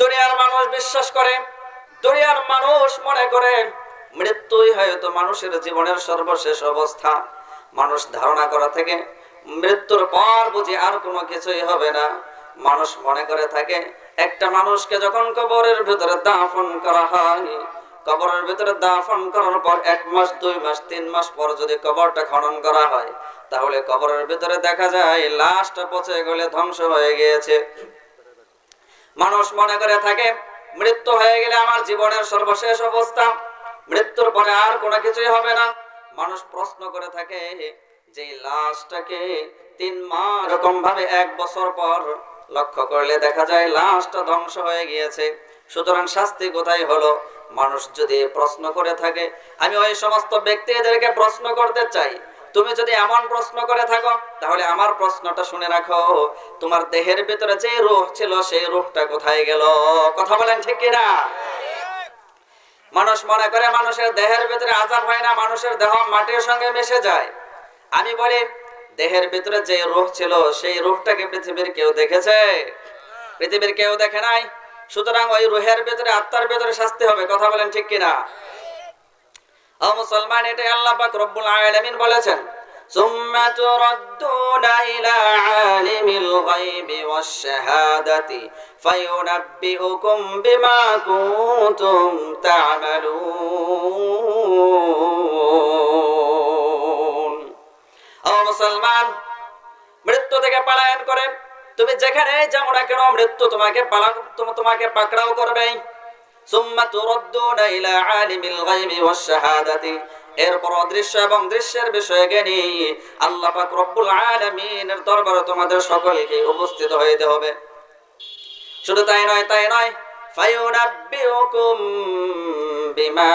দুনিয়ার মানুষ বিশ্বাস করে, দুনিয়ার মানুষ মনে করে, মৃত্যুই হয়তো মানুষের জীবনের সর্বশেষ অবস্থা। মানুষ ধারণা করা থেকে, মৃত্যুর পর বুঝি আর কোনো কিছুই হবে না। মানুষ মনে করে থাকে, একটা মানুষকে যখন কবরের ভিতরে দাফন করা হয়, কবরের ভিতরে দাফন করার পর এক মাস, দুই মাস, তিন মাস পর যদি কবরটা খনন করা হয়, তাহলে কবরের ভিতরে দেখা যায় লাশটা পচে গেলে ধ্বংস হয়ে গিয়েছে। মানুষ মনে করে থাকে, মৃত্যু হয়ে গেলে আমার জীবনের সর্বশেষ অবস্থা। মৃত্যুর পরে আর কোনো কিছুই হবে না। মানুষ প্রশ্ন করে থাকে, যে লাশটাকে তিন মাস রকম ভাবে এক বছর পর লক্ষ্য করলে দেখা যায় লাশটা ধ্বংস হয়ে গিয়েছে। সুতরাং শাস্তি কোথায় হলো? মানুষ যদি প্রশ্ন করে থাকে, আমি ওই সমস্ত ব্যক্তিদেরকে প্রশ্ন করতে চাই তুমি যদি এমন প্রশ্ন করে থাকো, তাহলে আমার প্রশ্নটা শুনে রাখো। তোমার দেহের ভিতরে যে রূহ ছিল, সেই রূহটা কোথায় গেল? কথা বলেন ঠিক কিনা? মানুষ মনে করে মানুষের দেহের ভিতরে আজাব হয় না, মানুষের দেহ মাটির সঙ্গে মিশে যায়। আমি বলি, দেহের ভিতরে যে রূহ ছিল, সেই রূহটাকে পৃথিবীর কেউ দেখেছে? পৃথিবীর কেউ দেখে নাই? সুতরাং ওই রুহের ভিতরে আত্মার ভিতরে শাস্তি হবে, কথা বলেন ঠিক কিনা? ও মুসলমান এটা আল্লাহ পাক রব্বুল আলামিন বলেছেন, সুম্মা তুরাদ্দুনা ইলা আলিমিল গায়বি ওয়াশ শাহাদাতি ফায়ুনাব্বিউকুম বিমা কুনতুম তা'মালুন। ও মুসলমান, মৃত্যু থেকে পলায়ন করে, তুমি যেখানে যাও না কেন, মৃত্যু তোমাকে পালা তোমাকে পাকড়াও করবে এরপর অদৃশ্য এবং দৃশ্যের বিষয়ে জ্ঞানী আল্লাহ পাক রব্বুল আলামিনের দরবারে তোমাদের সকলকে উপস্থিত হইতে হবে। শুধু তাই নয় তাই নয়, ফায়ুনাব্বিউকুম বিমা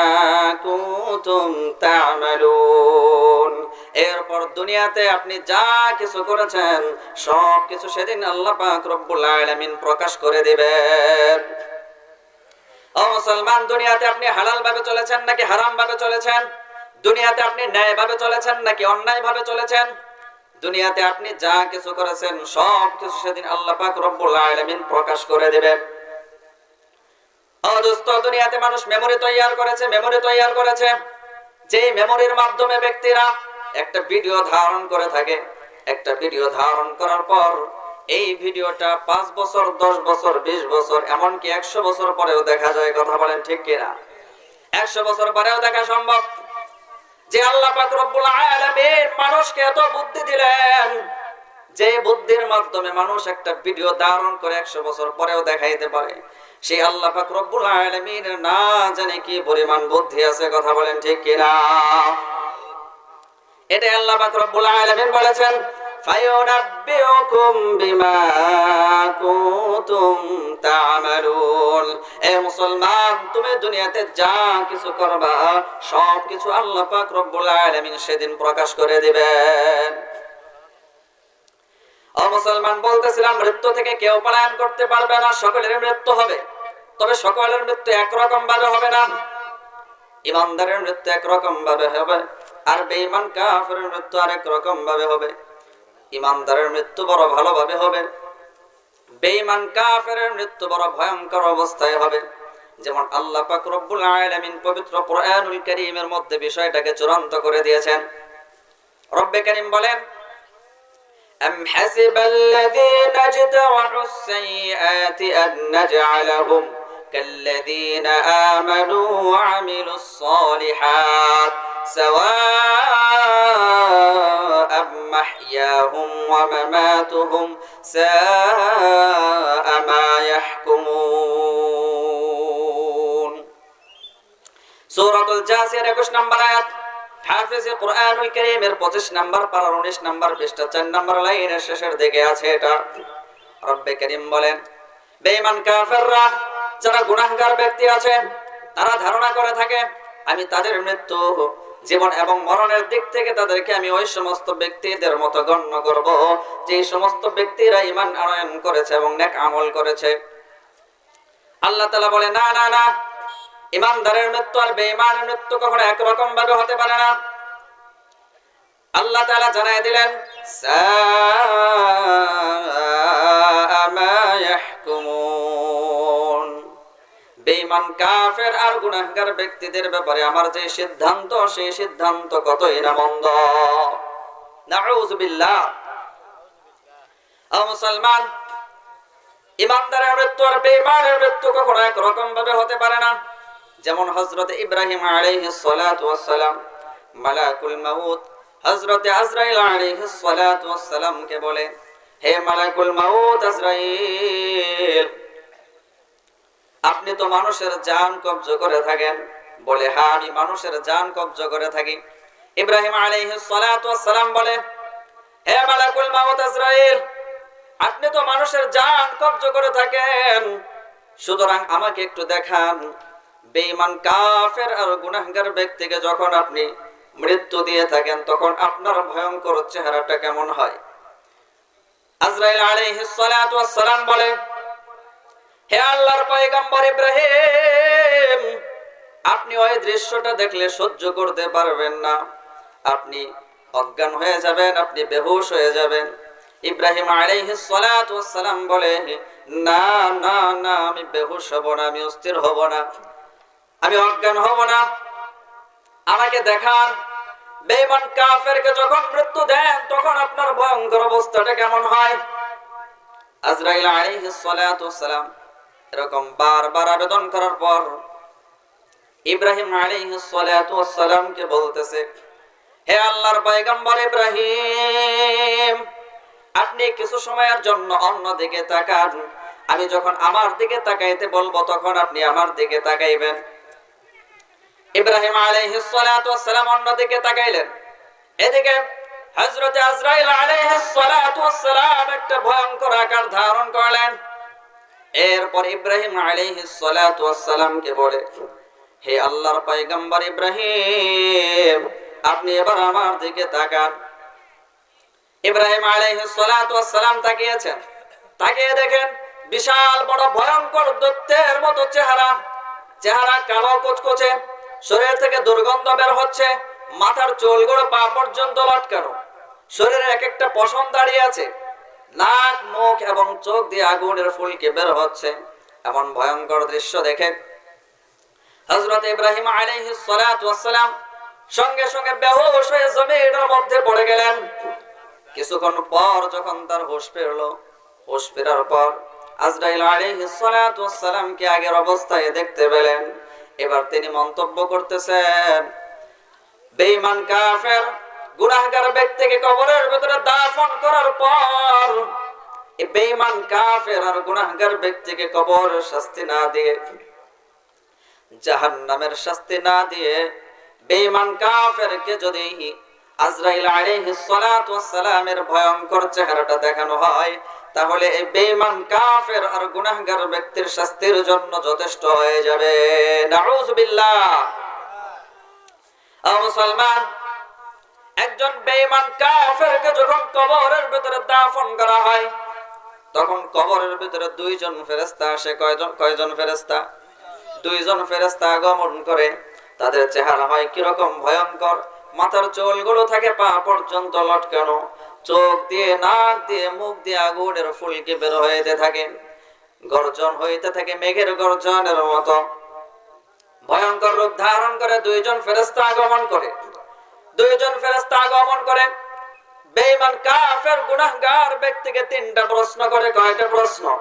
কুনতুম তা'মালুন। এরপর দুনিয়াতে আপনি যা কিছু করেছেন সব কিছু সেদিন আল্লাহ পাক রব্বুল আলামিন প্রকাশ করে দিবেন। ও মুসলমান, দুনিয়াতে আপনি হালাল ভাবে চলেছেন নাকি হারাম ভাবে চলেছেন? দুনিয়াতে আপনি ন্যায় ভাবে চলেছেন নাকি অন্যায় ভাবে চলেছেন? দুনিয়াতে আপনি যা কিছু করেছেন, সব কিছু সেদিন আল্লাহ পাক রব্বুল আলামিন প্রকাশ করে দিবেন ও দুনিয়াতে মানুষ মেমরি তৈয়ার করেছে মেমরি তৈয়ার করেছে। যে মেমরির মাধ্যমে ব্যক্তিরা একটা ভিডিও ধারণ করে থাকে। একটা ভিডিও ধারণ করার পর এই ভিডিওটা পাঁচ বছর, দশ বছর, বিশ বছর, এমনকি একশো বছর পরেও দেখা যায়, কথা বলেন ঠিক কিনা? একশো বছর পরেও দেখা সম্ভব? যে আল্লাহ মানুষকে এত বুদ্ধি দিলেন, যে বুদ্ধির মাধ্যমে মানুষ একটা ভিডিও ধারণ করে একশো বছর পরেও দেখাইতে পারে। সেই আল্লাহ পাক রব্বুল আলামিন না জানে কি পরিমাণ বুদ্ধি আছে, কথা বলেন ঠিক কিনা? এটা আল্লাহ পাক রব্বুল আলামিন বলেছেন ফায়ুনাব্বিউকুম বিমা কুনতুম তা'মালুন। এ মুসলমান, তুমি দুনিয়াতে যা কিছু করবা সব কিছু আল্লাহ পাক রব্বুল আলামিন সেদিন প্রকাশ করে দিবেন। ও মুসলমান, বলতেছিলাম, মৃত্যু থেকে কেউ পলায়ন করতে পারবে না, সকলের মৃত্যু হবে। তবে সকলের মৃত্যু একরকম ভাবে হবে না। ইমানদারের মৃত্যু একরকম ভাবে হবে, আর বেঈমান কাফেরের মৃত্যু আরেক রকম ভাবে হবে। ইমানদারের মৃত্যু বড় ভালোভাবে হবে বেঈমান কাফেরের মৃত্যু বড় ভয়ঙ্কর অবস্থায় হবে যেমন আল্লাহ পাক রব্বুল আলামিন পবিত্র কোরআনুল কারীমের মধ্যে বিষয়টাকে চূড়ান্ত করে দিয়েছেন রব্বে কারীম বলেন أم حسب الذين اجترحوا السيئات أن نجعلهم كالذين آمنوا وعملوا الصالحات سواء محياهم ومماتهم ساء ما يحكمون সূরাতুল জাসিয়ার 21 নম্বর আয়াত হাফেজে কোরআনুল কারীমের 25 নম্বর পারার 19 নম্বর পৃষ্ঠা 4 নম্বর লাইনের শেষের দিকে আছে এটা রব্বে কারীম বলেন বেঈমান কাফেররা যারা গুনাহগার ব্যক্তি আছে তারা ধারণা করে থাকে আমি তাদের মৃত্যু জীবন এবং মরণের দিক থেকে তাদেরকে আমি ওই সমস্ত ব্যক্তিদের মতো গণ্য করব যে সমস্ত ব্যক্তিরা ঈমান আনয়ন করেছে এবং নেক আমল করেছে। আল্লাহ তালা বলে, না না না ইমানদারের মৃত্যু আর বেঈমানের মৃত্যু কখনো একরকম ভাবে হতে পারে না। আল্লাহ তালা জানায় দিলেন বেঈমান কাফের আর গুনাহগার ব্যক্তিদের ব্যাপারে আমার যে সিদ্ধান্ত, সেই সিদ্ধান্ত কতই না মন্দ। নাউযুবিল্লাহ ও মুসলমান, ইমানদারের মৃত্যু আর বেঈমানের মৃত্যু কখনো একরকম ভাবে হতে পারে না। যেমন হযরত ইব্রাহিম আলাইহিস সালাতু ওয়াস সালাম মালাকুল মাউত। হযরত আজরাইল আলাইহিস সালাতু ওয়াস কে বলে, হে মালাকুল মাউত আজরাইল আপনি তো মানুষের জান কবজ করে থাকেন। বলে হ্যাঁ আমি মানুষের জান কবজ করে থাকি। ইব্রাহিম সালাম বলে, হে মালাকুল মাউত আজরাইল আপনি তো মানুষের জান কবজ করে থাকেন। সুতরাং আমাকে একটু দেখান, বেঈমান কাফের আর গুনাহগার ব্যক্তিকে যখন আপনি মৃত্যু দিয়ে থাকেন, তখন আপনার ভয়ঙ্কর চেহারাটা কেমন হয়? আজরাইল আলাইহিস সালাম বলে হে আল্লাহর পয়গম্বর ইব্রাহিম, আপনি ওই দৃশ্যটা দেখলে সহ্য করতে পারবেন না। আপনি অজ্ঞান হয়ে যাবেন, আপনি বেহুশ হয়ে যাবেন। ইব্রাহিম সালাম বলে, না না না, আমি বেহুশ হব না, আমি অস্থির হব না, আমি অজ্ঞান হব না। আমাকে দেখান, বেঈমান কাফেরকে যখন মৃত্যু দেন, তখন আপনার ভয়ঙ্কর অবস্থাটা কেমন হয়? আজরাইল আলাইহিস সালাম এরকম বারবার আবেদন করার পর ইব্রাহিম আলাইহিস সালাতু ওয়াস সালাম কে বলতেছে, হে আল্লাহর পয়গম্বর ইব্রাহিম, আপনি কিছু সময়ের জন্য অন্য দিকে তাকান। আমি যখন আমার দিকে তাকাইতে বলব, তখন আপনি আমার দিকে তাকাইবেন। ইব্রাহিম সালাম অন্য দিকে তাকাইলেন। এদিকে হযরত আজরাইল সালাম একটা ভয়ঙ্কর আকার ধারণ করলেন। এরপর ইব্রাহিম আলাইহিস সালাতু ওয়াস সালামকে বলে, হে আল্লাহর পয়গম্বর ইব্রাহিম, আপনি এবার আমার দিকে তাকান। ইব্রাহিম আলাইহিস সালাতু ওয়াস সালাম তাকিয়েছেন। তাকিয়ে দেখেন বিশাল বড় ভয়ঙ্কর দৈত্যের মতো চেহারা। চেহারা কালো কুচকুচে, শরীর থেকে দুর্গন্ধ বের হচ্ছে, মাথার চুলগুলো পা পর্যন্ত লটকানো। শরীরে এক একটা পশম দাঁড়িয়ে আছে। নাক মুখ এবং চোখ দিয়ে আগুনের ফুলকে বের হচ্ছে। এমন ভয়ঙ্কর দৃশ্য দেখে হযরত ইব্রাহিম আলাইহিস সালাম সঙ্গে সঙ্গে বেহুশ হয়ে জমিনের মধ্যে পড়ে গেলেন। কিছুক্ষণ পর যখন তার হুঁশ ফিরলো, হুঁশ ফেরার পর আজরাইল ওয়াস সালামকে আগের অবস্থায় দেখতে পেলেন। এবার তিনি মন্তব্য করতেছেন, বেঈমান কাফের গুনাহগার ব্যক্তিকে কবরের ভিতরে দাফন করার পর এই বেঈমান কাফের আর গুনাহগার ব্যক্তিকে কবর শাস্তি না দিয়ে, জাহান্নামের শাস্তি না দিয়ে বেঈমান যদি আজরাইল সালামের ভয়ঙ্কর চেহারাটা দেখানো হয়, তাহলে এই কাফের আর গুনাহগার ব্যক্তির শাস্তির জন্য যথেষ্ট হয়ে যাবে। মুসলমান একজন বেঈমান কাফেরকে যখন কবরের ভিতরে দাফন করা হয়, তখন কবরের ভিতরে দুইজন ফেরেশতা আসে। কয়জন? কয়জন ফেরেশতা? দুইজন ফেরেশতা আগমন করে। তাদের চেহারা হয় কীরকম ভয়ঙ্কর। মাথার চুলগুলো থাকে পা পর্যন্ত লটকানো। চোখ দিয়ে, নাক দিয়ে, মুখ দিয়ে আগুনের ফুলকে বের হইতে থাকে। গর্জন হইতে থাকে মেঘের গর্জনের মতো। ভয়ঙ্কর রূপ ধারণ করে দুইজন ফেরেস্তা আগমন করে। দুইজন ফেরেস্তা আগমন করে। বেঈমান কাফের গুনাহগার ব্যক্তিকে তিনটা প্রশ্ন করে। কয়টা প্রশ্ন?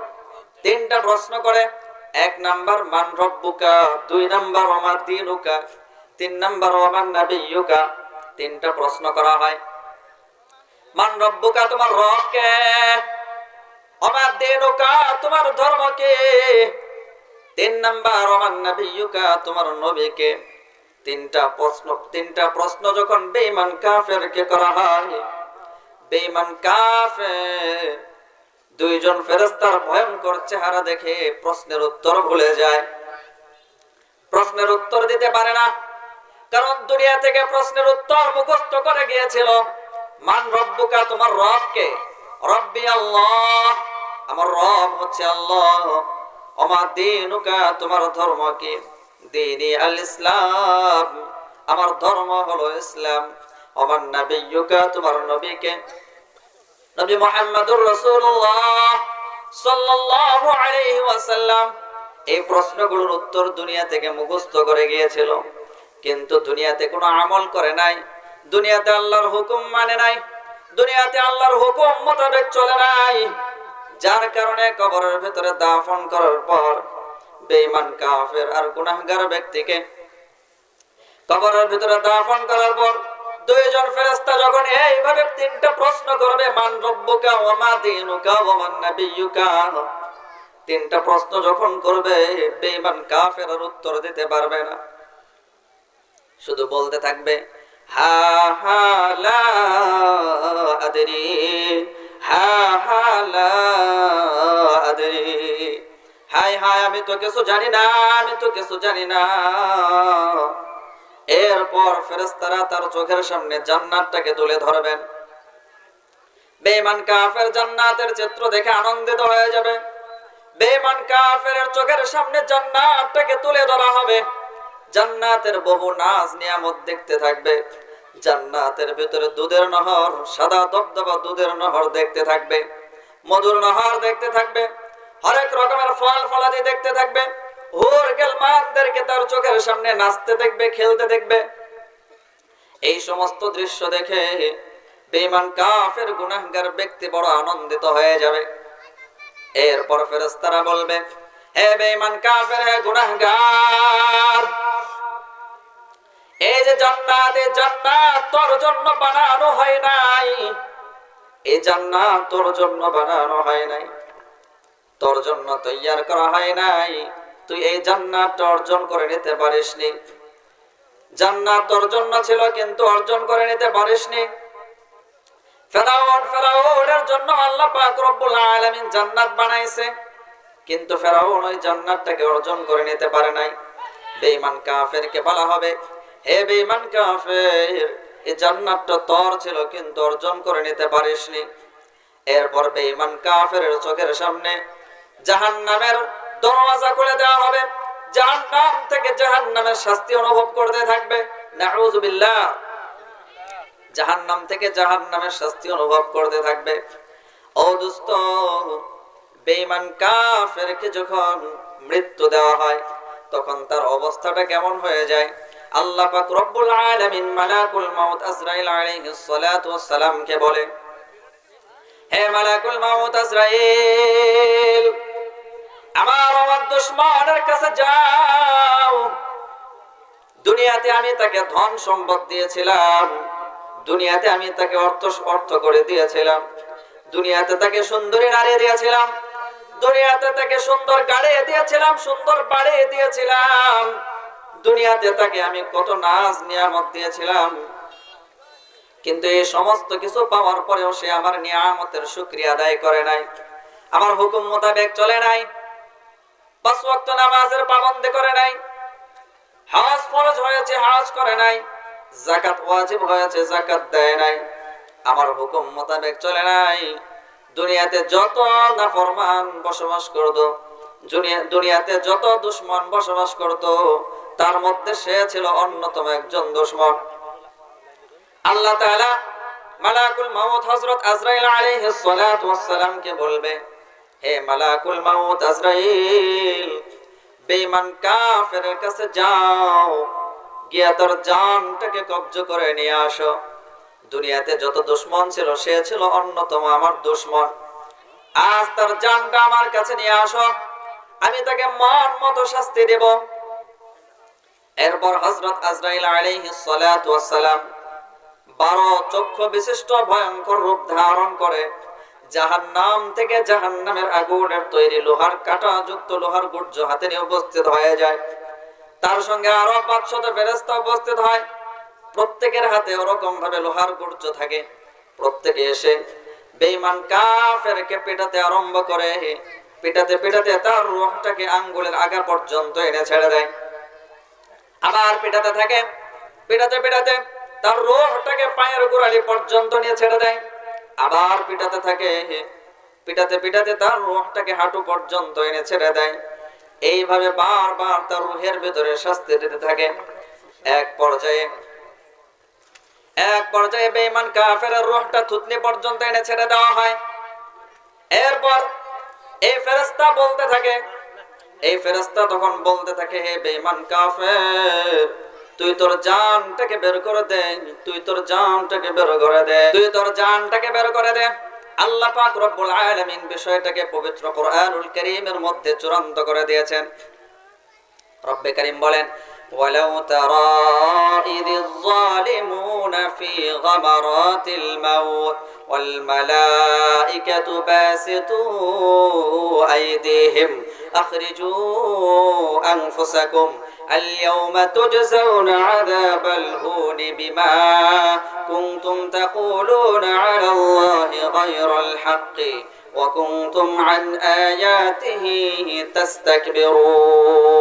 তিনটা প্রশ্ন করে। এক নাম্বার, মান রব্বুকা? দুই নাম্বার আমার দিনুকা? তিন নাম্বার আমার নাবিয়ুকা? তিনটা প্রশ্ন করা হয়। মান রব্বুকা, তোমার রব কে? আমার দিনুকা, তোমার ধর্ম কে? তিন নাম্বার আমার নাবিয়ুকা, তোমার নবীকে তিনটা প্রশ্ন তিনটা প্রশ্ন যখন বেঈমান কাফেরকে করা হয়, বেঈমান কাফের দুইজন ফেরেস্তার ভয়ঙ্কর চেহারা দেখে প্রশ্নের উত্তর ভুলে যায়। প্রশ্নের উত্তর দিতে পারে না, কারণ দুনিয়া থেকে প্রশ্নের উত্তর মুখস্থ করে গিয়েছিল। মান রব্বুকা, তোমার রবকে রব্বি আল্লাহ, আমার রব হচ্ছে আল্লাহ। আমার দিনুকা, তোমার ধর্ম কি? দিনী আল ইসলাম আমার ধর্ম হলো ইসলাম। আমার নবী তোমার নবীকে। নবী মুহাম্মদুর রাসূলুল্লাহ সাল্লাল্লাহু আলাইহি ওয়াসাল্লাম এই প্রশ্নগুলোর উত্তর দুনিয়া থেকে মুখস্থ করে গিয়েছিল। কিন্তু দুনিয়াতে কোনো আমল করে নাই। দুনিয়াতে আল্লাহর হুকুম মানে নাই। দুনিয়াতে আল্লাহর হুকুম মোতাবেক চলে নাই। যার কারণে কবরের ভেতরে দাফন করার পর বেঈমান, কাফের আর গুনাহগার ব্যক্তিকে কবরের ভিতরে দাফন করার পর দুইজন ফেরেশতা যখন এইভাবে তিনটা প্রশ্ন করবে, মান রব্বুকা ওয়া মা দীনুকা ওয়া মান নাবিয়্যুকা তিনটা প্রশ্ন যখন করবে, বেঈমান, কাফের আর উত্তর দিতে পারবে না। শুধু বলতে থাকবে, হা হা, লা, আদরি, হা হা, লা, আদরি। হাই হাই, আমি তো কিছু জানি না, আমি তো কিছু জানি না। এরপর ফেরেস্তারা তার চোখের সামনে জান্নাতটাকে তুলে ধরবেন। বেঈমান কাফের জান্নাতের চিত্র দেখে আনন্দিত হয়ে যাবে। বেঈমান কাফের চোখের সামনে জান্নাতটাকে তুলে ধরা হবে। জান্নাতের বহু নাজ নিয়ামত দেখতে থাকবে। জান্নাতের ভিতরে দুধের নহর, সাদা দবদবা দুধের নহর দেখতে থাকবে। মধুর নহর দেখতে থাকবে। হরেক রকমের ফল ফলাদি দেখতে থাকবে হুর গেলমানদেরকে তার চোখের সামনে নাচতে দেখবে, খেলতে দেখবে। এই সমস্ত দৃশ্য দেখে বেমান কাফের গুনাহগার ব্যক্তি বড় আনন্দিত হয়ে যাবে। এরপর ফেরেশতারা বলবে, হে বেমান কাফের, হে গুনাহগার, এই যে জান্নাত জান্নাত তোর জন্য বানানো হয় নাই। এই জান্নাত তোর জন্য বানানো হয় নাই। তোর জন্য তৈয়ার করা হয় নাই। তুই এই জান্নাতটা অর্জন করে নিতে পারিসনি। জান্নাত তোর জন্য ছিল কিন্তু অর্জন করে নিতে পারিসনি। ফেরাউন ফেরাউনের জন্য আল্লাহ পাক রব্বুল আলামিন জান্নাত বানাইছে। কিন্তু ফেরাউন ওই জান্নাতটাকে অর্জন করে নিতে পারে নাই। বেঈমান কাফেরকে বলা হবে, হে বেঈমান কাফের এই জান্নাতটা তোর ছিল কিন্তু অর্জন করে নিতে পারিসনি। এরপর বেঈমান কাফের চোখের সামনে জাহান্নামের দরওয়াজা খুলে দেওয়া হবে। জাহান্নাম থেকে জাহান্নামের শাস্তি অনুভব করতে থাকবে। নাউজুবিল্লাহ জাহান্নাম থেকে জাহান্নামের শাস্তি অনুভব করতে থাকবে। ও দুস্ত কাফেরকে যখন মৃত্যু দেওয়া হয়, তখন তার অবস্থাটা কেমন হয়ে যায়? আল্লাহ পাক রব্বুল আলামিন মালাকুল মাউত আজরাইল আলাইহিস সালাতু ওয়াস সালামকে বলে দুনিয়াতে আমি তাকে ধন সম্পদ দিয়েছিলাম, দুনিয়াতে আমি তাকে অর্থ অর্থ করে দিয়েছিলাম, দুনিয়াতে তাকে সুন্দরী নারী দিয়েছিলাম, দুনিয়াতে তাকে সুন্দর গাড়ি দিয়েছিলাম, সুন্দর বাড়ি দিয়েছিলাম, দুনিয়াতে তাকে আমি কত নাজ নিয়ামত দিয়েছিলাম। কিন্তু এই সমস্ত কিছু পাওয়ার পরেও সে আমার নিয়ামতের শুক্রিয়া আদায় করে নাই। আমার হুকুম মোতাবেক চলে নাই। নামাজের পাবন্দি করে নাই। হাজ ফরজ হয়েছে, হাজ করে নাই। জাকাত ওয়াজিব হয়েছে জাকাত দেয় নাই। আমার হুকুম মোতাবেক চলে নাই। দুনিয়াতে যত নাফরমান বসবাস করত দুনিয়াতে যত দুশ্মন বসবাস করত, তার মধ্যে সে ছিল অন্যতম একজন দুশ্মন। আল্লাহ তাআলা মালাকুল মাউত হযরত আজরাইল আলাইহিস সালাতু ওয়াস সালামকে বলবে, হে মালাকুল মাউত আজরাইল, বেঈমান কাফেরের কাছে যাও, গিয়া তার জানটাকে কবজ করে নিয়ে আসো। দুনিয়াতে যত দুশ্মন ছিল, সে ছিল অন্যতম আমার দুশ্মন। আজ তার জানটা আমার কাছে নিয়ে আসো, আমি তাকে মন মতো শাস্তি দেব। এরপর হযরত আজরাইল আলাইহিস সালাতু ওয়াস বারো চক্ষু বিশিষ্ট ভয়ঙ্কর রূপ ধারণ করে। জাহান্নাম থেকে জাহান্নামের আগুনের তৈরি লোহার কাটা যুক্ত লোহার গুর্জ হাতে নিয়ে উপস্থিত হয়ে যায়। তার সঙ্গে আরও পাঁচশত ফেরেস্তা উপস্থিত হয়। প্রত্যেকের হাতে ওরকম ভাবে লোহার গুর্জ থাকে। প্রত্যেকে এসে বেঈমান কাফেরকে পেটাতে আরম্ভ করে। পেটাতে পেটাতে তার রুহটাকে আঙ্গুলের আগা পর্যন্ত এনে ছেড়ে দেয়। আবার পেটাতে থাকে। পেটাতে পেটাতে তার রোহটাকে পায়ের গোড়ালি পর্যন্ত নিয়ে ছেড়ে দেয়। আবার পিটাতে থাকে, পিটাতে পিটাতে তার রোহটাকে হাঁটু পর্যন্ত এনে ছেড়ে দেয়। এইভাবে বারবার তার রুহের ভেতরে শাস্তি দিতে থাকে। এক পর্যায়ে এক পর্যায়ে বেঈমান কাফের রোহটা থুতনি পর্যন্ত এনে ছেড়ে দেওয়া হয়। এরপর এই ফেরেশতা বলতে থাকে, এই ফেরেশতা তখন বলতে থাকে, হে বেঈমান কাফের তুই তোর জানটাকে বের করে দে, তুই তোর জানটাকে বের করে দে, তুই তোর জানটাকে বের করে দে। আল্লাহ পাক রব্বুল আলামিন বিষয়টাকে পবিত্র কোরআনুল কারীমের মধ্যে চূড়ান্ত করে দিয়েছেন। রব্বে কারীম বলেন, ওয়ালাউ اليوم تجزون عذاب الهون بما كنتم تقولون على الله غير الحق وكنتم عن آياته تستكبرون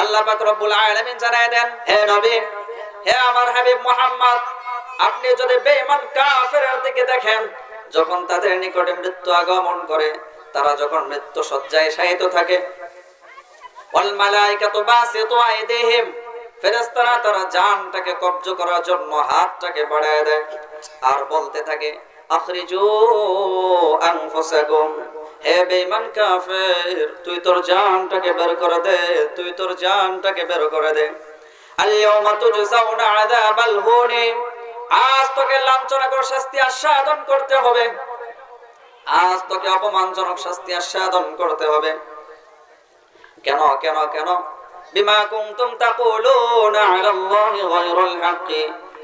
আল্লাহ পাক রব্বুল আলামিন জানায় দেন হে নবী হে আমার হাবিব মুহাম্মদ আপনি যদি বেঈমান কাফেরের দিকে দেখেন যখন তাদের নিকটে মৃত্যু আগমন করে তারা যখন মৃত্যু সজ্জায় শায়িত থাকে তারা জানটাকে কবজ করার জন্য হাতটাকে বাড়ায় দেয় আর বলতে থাকে তুই তোর জানটাকে বের করে দে আজ তোকে লাঞ্ছনাকর শাস্তি করতে হবে। আজ তোকে অপমানজনক শাস্তি আস্বাদন করতে হবে। কেন কেন কেন বিমা কুনতুম তাকুলুনা আলাল্লাহি গায়রাল হাক্কি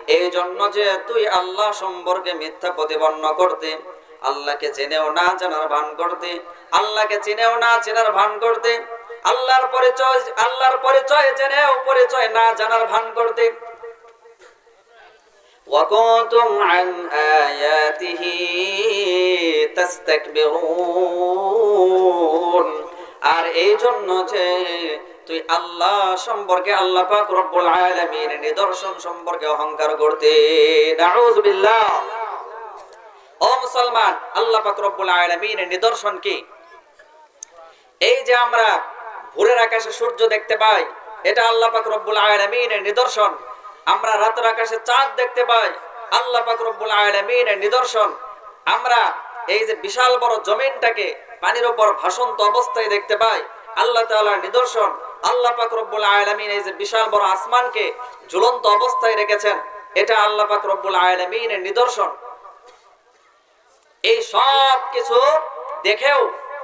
এই জন্য যে তুই আল্লাহ সম্পর্কে মিথ্যা প্রতিপন্ন করতে আল্লাহকে জেনেও না জানার ভান করতে আল্লাহকে চিনেও না চেনার ভান করতে আল্লাহর পরিচয় আল্লাহর পরিচয় জেনেও পরিচয় না জানার ভান করতে وكنتم عن آياته تستكبرون আর এই জন্য যে তুই আল্লাহ সম্পর্কে আল্লাহ পাক রব্বুল আলামিন নিদর্শন সম্পর্কে অহংকার করতে। ও মুসলমান, আল্লাহ পাক রব্বুল আলামিনের নিদর্শন কি? এই যে আমরা ভোরের আকাশে সূর্য দেখতে পাই, এটা আল্লাহ পাক রব্বুল আলামিনের নিদর্শন। আমরা রাতের আকাশে চাঁদ দেখতে পাই, আল্লাহ পাক রব্বুল আলামিনের নিদর্শন। আমরা এই যে বিশাল বড় জমিনটাকে পানির উপর ভাসন্ত অবস্থায় দেখতে পাই। আল্লাহ তাআলার নিদর্শন। আল্লাহ পাক রব্বুল আলামিন এই যে বিশাল বড় আসমানকে ঝুলন্ত অবস্থায় রেখেছেন, এটা আল্লাহ পাক রব্বুল আলামিনের নিদর্শন। এই সব কিছু দেখেও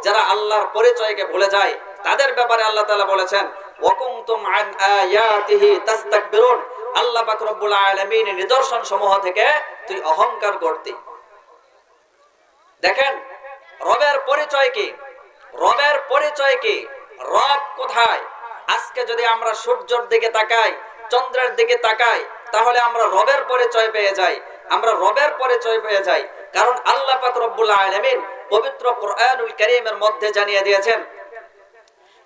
যারা আল্লাহর পরিচয়কে ভুলে যায়, তাদের ব্যাপারে আল্লাহ তাআলা বলেছেন ওয়াকুমতুম আন আয়াতিহি তাস্তাকবিরুন। আল্লাহ পাক রব্বুল আলামিনের নিদর্শন সমূহ থেকে তুই অহংকার করতি দেখেন রবের পরিচয় কি? রবের পরিচয় কি? রব কোথায়? আজকে যদি আমরা সূর্যের দিকে তাকাই, চন্দ্রের দিকে তাকাই, তাহলে আমরা রবের পরিচয় পেয়ে যাই। আমরা রবের পরিচয় পেয়ে যাই। কারণ আল্লাহ পাক রব্বুল আলামিন পবিত্র কোরআনুল কারীমের মধ্যে জানিয়ে দিয়েছেন,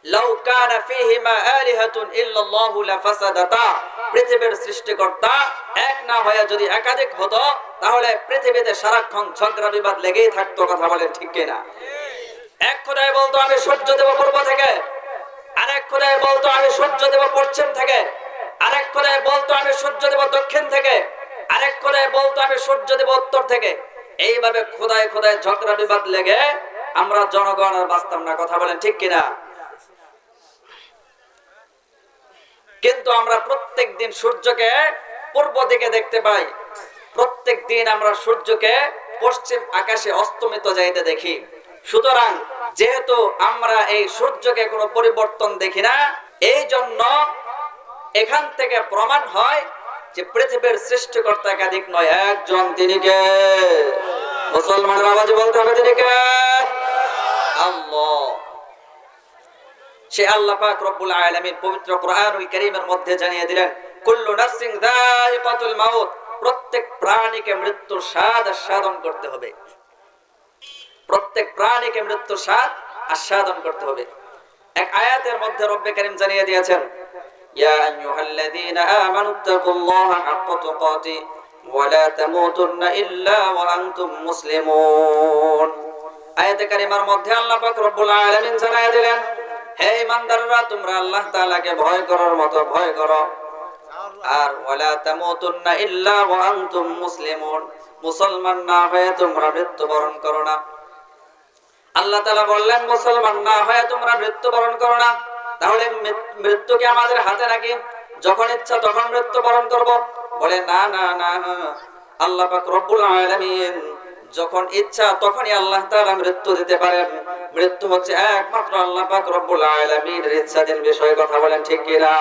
লাউ কানা ফীহিমা আলিহাতুন ইল্লাল্লাহু লাফাসাদাতা। পৃথিবীর সৃষ্টিকর্তা এক না হয়ে যদি একাধিক হতো, তাহলে পৃথিবীতে সারাক্ষণ ঝগড়া বিবাদ লেগেই থাকতো কথা বলেন ঠিক কিনা? এক খোদাই বলতো, আমি সূর্য দেব পূর্ব থেকে। আরেক খোদাই বলতো, আমি সূর্য দেব পশ্চিম থেকে। আরেক খোদাই বলতো, আমি সূর্য দেব দক্ষিণ থেকে। আরেক খোদাই বলতো, আমি সূর্য দেব উত্তর থেকে। এইভাবে খোদায় খোদায় ঝগড়া বিবাদ লেগে আমরা জনগণ আর বাঁচতাম না, কথা বলেন ঠিক কিনা? কিন্তু আমরা প্রত্যেক দিন সূর্যকে পূর্ব দিকে দেখতে পাই। প্রত্যেক দিন আমরা সূর্যকে পশ্চিম আকাশে অস্তমিত যাইতে দেখি। সুতরাং যেহেতু আমরা এই সূর্যকে কোনো পরিবর্তন দেখি না এই জন্য এখান থেকে প্রমাণ হয় যে পৃথিবীর সৃষ্টিকর্তা একাধিক নয়, একজন তিনি কে? মুসলমানের আওয়াজে বলতে হবে তিনি কে? আল্লাহ। সে আল্লাহ পাক রব্বুল আলামিন পবিত্র কোরআনুল কারীমের মধ্যে জানিয়ে দিলেন, কুল্লু নাফসিন যায়িকাতুল মাউত প্রত্যেক প্রাণীকে মৃত্যুর স্বাদ আস্বাদন করতে হবে। প্রত্যেক প্রাণীকে মৃত্যুর স্বাদ আস্বাদন করতে হবে। এক আয়াতের মধ্যে রব্বে কারীম জানিয়ে দিয়েছেন, ইয়া আইয়ুহাল্লাযীনা হাক্কা তুকাতি তামুতুন্না ইল্লা ওয়া আনতুম মুসলিমুন। আয়াতে কারিমার মধ্যে আল্লাহ পাক রব্বুল আলামিন জানিয়ে দিলেন হে ইমানদাররা, তোমরা আল্লাহ তাআলাকে ভয় করার ভয় করো। আর ওয়ালা তামুতুন্না ইল্লা ওয়া আনতুম মুসলিমুন। মুসলমান না হয়ে তোমরা মৃত্যুবরণ করো না। আল্লাহ তালা বললেন, মুসলমান না হয়ে তোমরা মৃত্যুবরণ করো না। তাহলে মৃত- মৃত্যুকে আমাদের হাতে রাখি যখন ইচ্ছা তখন মৃত্যুবরণ করব। বলে, না না না। আল্লাহ পাক রব্বুল আলামিন যখন ইচ্ছা তখনই আল্লাহ তাআলা মৃত্যু দিতে পারেন। মৃত্যু হচ্ছে একমাত্র আল্লাহ পাক রব্বুল আলামিনের ইচ্ছাধীন বিষয়ে কথা বলেন ঠিক কিনা?